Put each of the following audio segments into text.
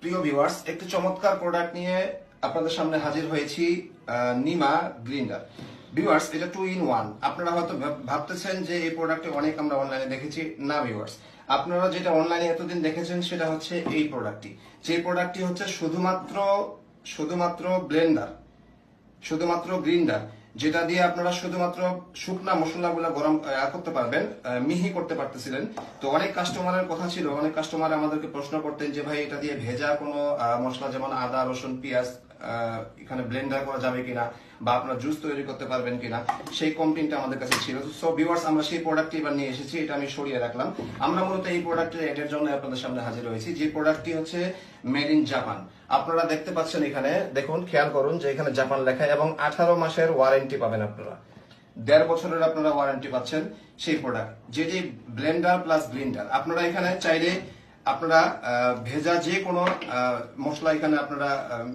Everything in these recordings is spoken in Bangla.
প্রিয় ভিউয়ার্স একটি চমৎকার প্রোডাক্ট নিয়ে আপনাদের সামনে হাজির হয়েছি নিমা গ্রিন্ডার। ভিউয়ার্স এটা টু ইন ওয়ান আপনারা হয়তো ভাব- ভাবতেছেন যে এই প্রোডাক্টে অনেক আমরা অনলাইনে দেখেছি। না ভিউয়ার্স আপনারা যেটা অনলাইনে এতদিন দেখেছেন, সেটা হচ্ছে এই প্রোডাক্টটি যে প্রোডাক্টটি হচ্ছে শুধুমাত্র শুধুমাত্র ব্লেন্ডার শুধুমাত্র গ্রিন্ডার। যেটা দিয়ে আপনারা শুধুমাত্র শুকনা মশলাগুলো গরম করতে পারবেন মিহি করতে পারতেছিলেন। তো অনেক কাস্টমারের কথা ছিল, অনেক কাস্টমার আমাদেরকে প্রশ্ন করতেন যে, ভাই, এটা দিয়ে ভেজা কোনো মশলা যেমন আদা, রসুন, পেঁয়াজ এখানে ব্লেন্ডার করা যাবে কিনা? বা আপনার জুস তৈরি করতে পারবেন কিনা, সেই কমপ্লেনটা আমাদের কাছে ছিল। সো ভিউয়ার্স আমরা সেই প্রোডাক্টটি এবার নিয়ে এসেছি, এটা আমি সরিয়ে রাখলাম। আমরা মূলত এই প্রোডাক্টের এডের জন্য আপনাদের সামনে হাজির হয়েছি। যে প্রোডাক্টটি হচ্ছে মেড ইন জাপান আপনারা দেখতে পাচ্ছেন এখানে, দেখুন, খেয়াল করুন যে এখানে জাপান লেখা এবং আঠারো মাসের ওয়ারেন্টি পাবেন আপনারা। দেড় বছরের আপনারা ওয়ারেন্টি পাচ্ছেন সেই প্রোডাক্ট যেটি ব্লেন্ডার প্লাস গ্রিন্ডার আপনারা এখানে চাইলে আপনারা ভেজা যে কোনো মশলা এখানে আপনারা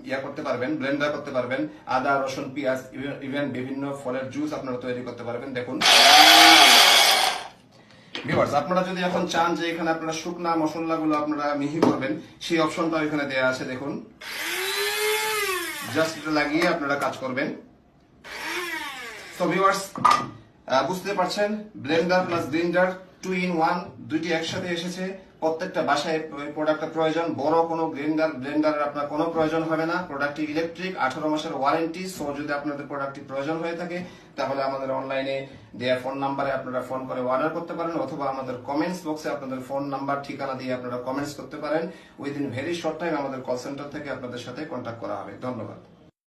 ইয়া করতে পারবেন ব্লেন্ডার করতে পারবেন, আদা, রসুন, পেঁয়াজ ইভেন বিভিন্ন ফলের জুস আপনারা তৈরি করতে পারবেন, দেখুন। আপনারা যদি এখন চান যে এখানে আপনারা শুকনা মশলাগুলো আপনারা মিহি করবেন, সেই অপশনটাও এখানে দেয়া আছে, দেখুন। জাস্ট এটা লাগিয়ে আপনারা কাজ করবেন। তো ভিউয়ার্স বুঝতে পারছেন blender plus grinder two in one দুইটি একসাথে এসেছে। প্রত্যেকটা বাসায় প্রোডাক্টটা প্রয়োজন। বড় কোনো গ্রেন্ডার ব্লেন্ডার আপনার কোনো প্রয়োজন হবে না। প্রোডাক্টটি ইলেকট্রিক আঠারো মাসের ওয়ারেন্টি সো যদি আপনাদের প্রোডাক্টটি প্রয়োজন হয়ে থাকে, তাহলে আমাদের অনলাইনে দেওয়া ফোন নাম্বারে আপনারা ফোন করে অর্ডার করতে পারেন, অথবা আমাদের কমেন্টস বক্সে আপনাদের ফোন নাম্বার ঠিকানা দিয়ে আপনারা কমেন্টস করতে পারেন। উইদিন ভেরি শর্ট টাইম আমাদের কল সেন্টার থেকে আপনাদের সাথে কন্ট্যাক্ট করা হবে। ধন্যবাদ।